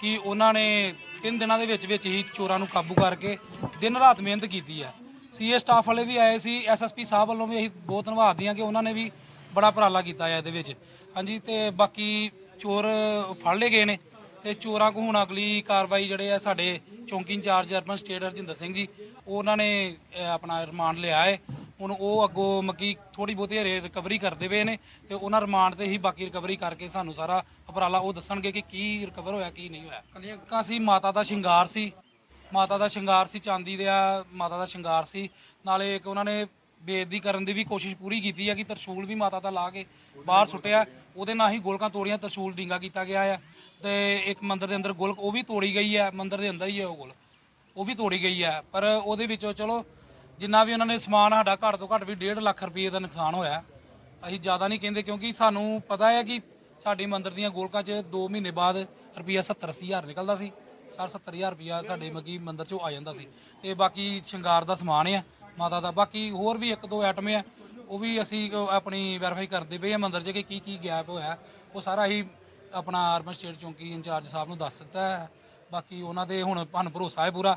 ਕਿ ਉਹਨਾਂ ਨੇ ਤਿੰਨ ਦਿਨਾਂ ਦੇ ਵਿੱਚ ਵਿੱਚ ਹੀ ਚੋਰਾਂ ਨੂੰ ਕਾਬੂ ਕਰਕੇ ਦਿਨ ਰਾਤ ਮਿਹਨਤ ਕੀਤੀ ਆ। ਸੀਏ ਸਟਾਫ ਵਾਲੇ ਵੀ ਆਏ ਸੀ ਐਸਐਸਪੀ ਸਾਹਿਬ ਵੱਲੋਂ ਵੀ ਅਸੀਂ ਬਹੁਤ ਧੰਨਵਾਦ ਦੀਆਂ ਕਿ ਉਹਨਾਂ ਨੇ ਵੀ ਬੜਾ ਉਪਰਾਲਾ ਕੀਤਾ ਹੈ ਇਹਦੇ ਵਿੱਚ। ਹਾਂਜੀ, ਤੇ ਬਾਕੀ ਚੋਰ ਫੜ ਲਏ ਗਏ ਨੇ ਤੇ ਚੋਰਾਂ ਕੋ ਹੁਣ ਅਗਲੀ ਕਾਰਵਾਈ ਜਿਹੜੇ ਆ ਸਾਡੇ ਚੌਂਕੀ in charge Urban Estate Harjinder Singh ji, ਉਹਨਾਂ ਨੇ ਆਪਣਾ ਰਿਮਾਂਡ ਲਿਆ ਹੈ। ਹੁਣ ਉਹ ਅੱਗੋਂ ਮੱਕੀ ਥੋੜੀ ਬਹੁਤੀ ਹਰੇ ਰਿਕਵਰੀ ਕਰਦੇ ਪਏ ਨੇ ਤੇ ਉਹਨਾਂ ਰਿਮਾਂਡ ਤੇ ਹੀ ਬਾਕੀ ਰਿਕਵਰੀ ਕਰਕੇ ਸਾਨੂੰ ਸਾਰਾ ਉਪਰਾਲਾ ਉਹ ਦੱਸਣਗੇ ਕਿ ਕੀ ਰਿਕਵਰ ਹੋਇਆ ਕੀ ਨਹੀਂ ਹੋਇਆ। ਕਲੀਆਂ ਸੀ ਮਾਤਾ ਦਾ ਸ਼ਿੰਗਾਰ ਸੀ ਮਾਤਾ ਦਾ ਸ਼ਿੰਗਾਰ ਸੀ ਚਾਂਦੀ ਦਾ ਮਾਤਾ ਦਾ ਸ਼ਿੰਗਾਰ ਸੀ। ਨਾਲੇ ਇੱਕ ਉਹਨਾਂ ਨੇ ਬੇਇੱਜ਼ਤੀ ਕਰਨ ਦੀ ਵੀ ਕੋਸ਼ਿਸ਼ ਪੂਰੀ ਕੀਤੀ ਹੈ ਕਿ ਤਰਸ਼ੂਲ ਵੀ ਮਾਤਾ ਦਾ ਲਾ ਕੇ ਬਾਹਰ ਸੁੱਟਿਆ। ਉਹਦੇ ਨਾਲ ਹੀ ਗੋਲਕਾਂ ਤੋੜੀਆਂ ਤਰਸ਼ੂਲ ਡਿੰਗਾ ਕੀਤਾ ਗਿਆ ਆ। ਤੇ ਇੱਕ ਮੰਦਿਰ ਦੇ ਅੰਦਰ ਗੋਲਕ ਉਹ ਵੀ ਤੋੜੀ ਗਈ ਹੈ ਮੰਦਿਰ ਦੇ ਅੰਦਰ ਹੀ ਹੈ ਉਹ ਗੋਲ ਉਹ ਵੀ ਤੋੜੀ ਗਈ ਹੈ ਪਰ ਉਹਦੇ ਵਿੱਚੋਂ ਚਲੋ ਜਿੰਨਾ ਵੀ ਉਹਨਾਂ ਨੇ ਸਮਾਨ ਸਾਡਾ ਘੱਟ ਤੋਂ ਘੱਟ ਵੀ 1.5 ਲੱਖ ਰੁਪਏ ਦਾ ਨੁਕਸਾਨ ਹੋਇਆ। ਅਸੀਂ ਜ਼ਿਆਦਾ ਨਹੀਂ ਕਹਿੰਦੇ ਕਿਉਂਕਿ ਸਾਨੂੰ ਪਤਾ ਹੈ ਕਿ ਸਾਡੇ ਮੰਦਰ ਦੀਆਂ ਗੋਲਕਾਂ 'ਚ 2 ਮਹੀਨੇ ਬਾਅਦ ਰੁਪਈਆ 70 ਅੱਸੀ ਹਜ਼ਾਰ ਨਿਕਲਦਾ ਸੀ। 60 70000 ਰੁਪਈਆ ਸਾਡੇ ਮਗੀ ਮੰਦਰ 'ਚੋਂ ਆ ਜਾਂਦਾ ਸੀ। ਤੇ ਬਾਕੀ ਸ਼ਿੰਗਾਰ ਦਾ ਸਮਾਨ ਆ, ਮਾਤਾ ਦਾ। ਬਾਕੀ ਹੋਰ ਵੀ ਇੱਕ ਦੋ ਆਈਟਮ ਆ, ਉਹ ਵੀ ਅਸੀਂ ਆਪਣੀ ਵੈਰੀਫਾਈ ਕਰਦੇ ਪਏ ਆ ਮੰਦਰ 'ਚ ਕਿ ਕੀ ਕੀ ਗੈਪ ਹੋਇਆ। ਉਹ ਸਾਰਾ ਹੀ ਆਪਣਾ ਅਰਬਨ ਸਟੇਟ ਚੌਂਕੀ ਇੰਚਾਰਜ ਸਾਹਿਬ ਨੂੰ ਦੱਸ ਦਿੱਤਾ ਹੈ। ਬਾਕੀ ਉਹਨਾਂ ਦੇ ਹੁਣ ਸਾਨੂੰ ਭਰੋਸਾ ਹੈ ਪੂਰਾ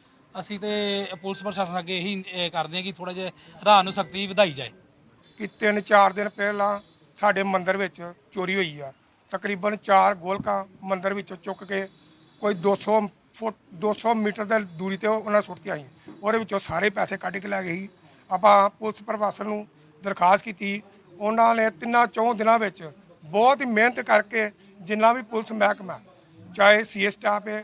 ਅਸੀਂ ਤੇ ਪੁਲਿਸ ਪ੍ਰਸ਼ਾਸਨ ਅੱਗੇ ਇਹੀ, ਇਹ ਕਰਦੇ ਹਾਂ ਕਿ ਥੋੜਾ ਜਿਹਾ ਰਾਹ ਨੂੰ ਸਖਤੀ ਵਧਾਈ ਜਾਏ। ਕਿ ਤਿੰਨ ਚਾਰ ਦਿਨ ਪਹਿਲਾਂ ਸਾਡੇ ਮੰਦਿਰ ਵਿੱਚ ਚੋਰੀ ਹੋਈ ਆ। ਤਕਰੀਬਨ ਚਾਰ ਗੋਲਕਾਂ ਮੰਦਿਰ ਵਿੱਚੋਂ ਚੁੱਕ ਕੇ ਕੋਈ 200 ਫੁੱਟ 200 ਮੀਟਰ ਦੀ ਦੂਰੀ ਤੇ ਉਹਨਾਂ ਸੁੱਟਤੀਆਂ ਸੀ ਉਹਦੇ ਵਿੱਚੋਂ ਸਾਰੇ ਪੈਸੇ ਕੱਢ ਕੇ ਲੈ ਗਏ ਸੀ। ਆਪਾਂ ਪੁਲਿਸ ਪ੍ਰਸ਼ਾਸਨ ਨੂੰ ਦਰਖਾਸਤ ਕੀਤੀ। ਉਹਨਾਂ ਨੇ ਤਿੰਨਾਂ ਚੌਂ ਦਿਨਾਂ ਵਿੱਚ ਬਹੁਤ ਹੀ ਮਿਹਨਤ ਕਰਕੇ ਜਿੰਨਾ ਵੀ ਪੁਲਿਸ ਮਹਿਕਮਾ, ਚਾਹੇ ਸੀਏ ਸਟਾਫ ਹੈ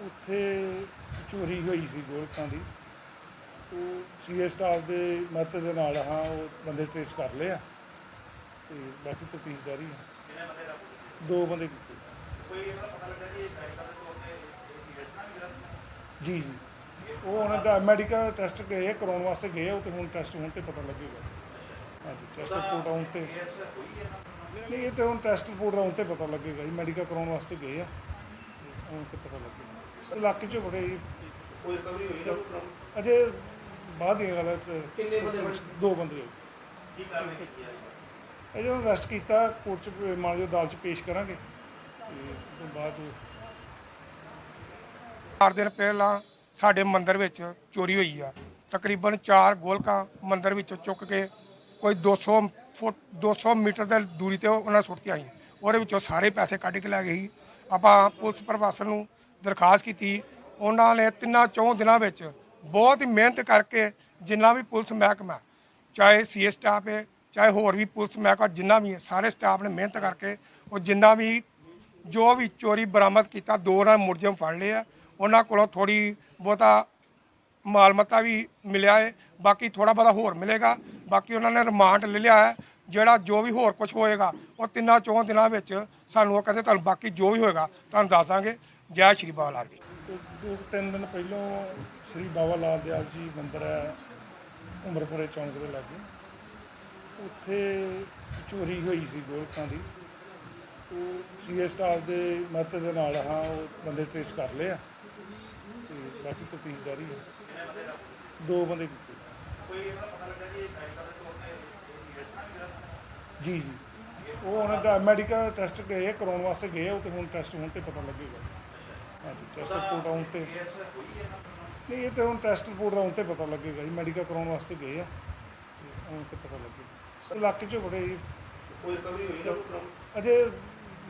ਉੱਥੇ ਚੋਰੀ ਹੋਈ ਸੀ ਗੋਲਕਾਂ ਦੀ। ਉਹ ਸੀਏ ਸਟਾਫ ਦੇ ਮਦਦ ਦੇ ਨਾਲ ਹਾਂ ਉਹ ਬੰਦੇ ਟ੍ਰੇਸ ਕਰ ਲਏ ਆ ਤੇ ਬਾਕੀ ਤਫਤੀਸ਼ ਜਾਰੀ ਹੈ ਦੋ ਬੰਦੇ ਕੀਤੇ ਜੀ ਜੀ ਉਹ ਉਹਨਾਂ ਦਾ ਮੈਡੀਕਲ ਟੈਸਟ ਗਏ ਆ, ਕਰਾਉਣ ਵਾਸਤੇ ਗਏ ਆ, ਉਹ ਤੇ ਹੁਣ ਟੈਸਟ ਹੋਣ ਤੇ ਪਤਾ ਲੱਗੇਗਾ। ਹਾਂਜੀ ਟੈਸਟ ਰਿਪੋਰਟ ਆਉਣ ਤੇ। ਨਹੀਂ ਇਹ ਤੇ ਹੁਣ ਟੈਸਟ ਰਿਪੋਰਟ ਆਉਣ ਤੇ ਪਤਾ ਲੱਗੇਗਾ ਜੀ ਮੈਡੀਕਲ ਕਰਾਉਣ ਵਾਸਤੇ ਗਏ ਆ। ਹੁਣ ਤੇ ਪਤਾ ਲੱਗੇਗਾ ਇਲਾਕੇ 'ਚ ਬੜੇ ਕੋਈ ਰਿਕਵਰੀ ਹੋਈ ਅਜੇ ਬਾਅਦ ਦੀ ਗੱਲ ਹੈ ਕਿ ਕਿੰਨੇ ਬੰਦੇ ਦੋ ਬੰਦੇ ਹੋਏ। ਕੀ ਕਾਰਵਾਈ ਕੀਤੀ ਹੈ ਇਹ ਜਦੋਂ ਅਰੈਸਟ ਕੀਤਾ ਕੋਰਟ 'ਚ ਮੰਨ ਲਓ ਅਦਾਲਤ 'ਚ ਪੇਸ਼ ਕਰਾਂਗੇ। ਤੇ ਬਾਅਦ ਚਾਰ ਦਿਨ ਪਹਿਲਾਂ ਸਾਡੇ ਮੰਦਿਰ ਵਿੱਚ ਚੋਰੀ ਹੋਈ ਆ। ਤਕਰੀਬਨ 4 ਗੋਲਕਾਂ ਮੰਦਿਰ ਵਿੱਚੋਂ ਚੁੱਕ ਕੇ ਕੋਈ 200 ਫੁੱਟ 200 ਮੀਟਰ ਦੀ ਦੂਰੀ ਤੇ ਉਹਨਾਂ ਸੁੱਟਤੀਆਂ ਸੀ। ਉਹਦੇ ਵਿੱਚੋਂ ਸਾਰੇ ਪੈਸੇ ਕੱਢ ਕੇ ਲੈ ਗਏ ਸੀ। ਆਪਾਂ ਪੁਲਿਸ ਪ੍ਰਸ਼ਾਸਨ ਨੂੰ ਦਰਖਾਸਤ ਕੀਤੀ। ਉਹਨਾਂ ਨੇ ਤਿੰਨਾਂ ਚੌਂ ਦਿਨਾਂ ਵਿੱਚ ਬਹੁਤ ਹੀ ਮਿਹਨਤ ਕਰਕੇ ਜਿੰਨਾ ਵੀ ਪੁਲਿਸ ਮਹਿਕਮਾ, ਚਾਹੇ ਸੀਏ ਸਟਾਫ ਹੈ, ਚਾਹੇ ਹੋਰ ਵੀ ਪੁਲਿਸ ਮਹਿਕਮਾ ਜਿੰਨਾ ਵੀ ਹੈ, ਸਾਰੇ ਸਟਾਫ ਨੇ ਮਿਹਨਤ ਕਰਕੇ ਉਹ ਜਿੰਨਾ ਵੀ ਜੋ ਵੀ ਚੋਰੀ ਬਰਾਮਦ ਕੀਤਾ, ਦੋ ਨਾਲ ਮੁਲਜ਼ਮ ਫੜ ਲਏ ਆ। ਉਹਨਾਂ ਕੋਲੋਂ ਥੋੜੀ ਬਹੁਤਾ ਮਾਲਮਤਾ ਵੀ ਮਿਲਿਆ ਹੈ। ਬਾਕੀ ਥੋੜਾ ਬਹੁਤਾ ਹੋਰ ਮਿਲੇਗਾ। ਬਾਕੀ ਉਹਨਾਂ ਨੇ ਰਿਮਾਂਡ ਲੈ ਲਿਆ ਹੈ। ਜਿਹੜਾ ਜੋ ਵੀ ਹੋਰ ਕੁਝ ਹੋਏਗਾ ਉਹ ਤਿੰਨਾਂ ਚੌਂ ਦਿਨਾਂ ਵਿੱਚ ਸਾਨੂੰ ਉਹ ਕਹਿੰਦੇ ਤੁਹਾਨੂੰ ਬਾਕੀ ਜੋ ਵੀ ਹੋਏਗਾ ਤੁਹਾਨੂੰ ਦੱਸ ਦਾਂਗੇ। ਜੈ ਸ਼੍ਰੀ ਬਾਬਾ ਲਾਲ ਜੀ। ਦੋ ਤਿੰਨ ਦਿਨ ਪਹਿਲੋਂ ਸ੍ਰੀ ਬਾਬਾ ਲਾਲ ਦਿਆਲ ਜੀ ਮੰਦਿਰ ਹੈ ਉਮਰਪੁਰੇ ਚੌਂਕ ਦੇ ਲਾਗੇ। ਉੱਥੇ ਚੋਰੀ ਹੋਈ ਸੀ ਗੋਲਕਾਂ ਦੀ। ਉਹ ਸੀਏ ਸਟਾਫ ਦੇ ਮਦਦ ਦੇ ਨਾਲ ਹਾਂ ਉਹ ਬੰਦੇ ਟ੍ਰੇਸ ਕਰ ਲਏ ਆ। ਤੇ ਬਾਕੀ ਤਫਤੀਸ਼ ਜਾਰੀ ਹੈ। ਦੋ ਬੰਦੇ ਕੀਤੇ। ਜੀ ਜੀ ਉਹ ਉਹਨਾਂ ਦਾ ਮੈਡੀਕਲ ਟੈਸਟ ਗਏ ਆ, ਕਰਾਉਣ ਵਾਸਤੇ ਗਏ ਆ, ਉਹ ਤੇ ਹੁਣ ਟੈਸਟ ਹੋਣ ਤੇ ਪਤਾ ਲੱਗੇਗਾ। ਹਾਂਜੀ ਟੈਸਟ ਰਿਪੋਰਟ ਆਉਣ ਤੇ। ਨਹੀਂ ਇਹ ਤੇ ਹੁਣ ਟੈਸਟ ਰਿਪੋਰਟ ਆਉਣ ਤੇ ਪਤਾ ਲੱਗੇਗਾ ਜੀ ਮੈਡੀਕਲ ਕਰਾਉਣ ਵਾਸਤੇ ਗਏ ਆ। ਤੇ ਆਉਣ ਤੇ ਪਤਾ ਲੱਗੇਗਾ। ਇਲਾਕੇ 'ਚ ਬੜੇ ਜੀ। ਕੋਈ ਰਿਕਵਰੀ ਹੋਈ ਨਾ ਅਜੇ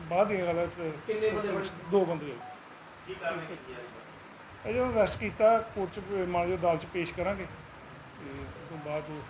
ਬਾਅਦ ਦੀਆਂ ਗੱਲਾਂ ਕਿੰਨੇ ਬੰਦੇ ਫੜੇ? ਦੋ ਬੰਦੇ ਆ ਕੀ ਜਾ ਰਹੀ ਹੈ ਅਜੇ ਉਹਨੂੰ ਅਰੈਸਟ ਕੀਤਾ ਕੋਰਟ 'ਚ ਮਾਨਜੋ ਅਦਾਲਤ 'ਚ ਪੇਸ਼ ਕਰਾਂਗੇ। ਤੇ ਉਸ ਤੋਂ ਬਾਅਦ ਜੋ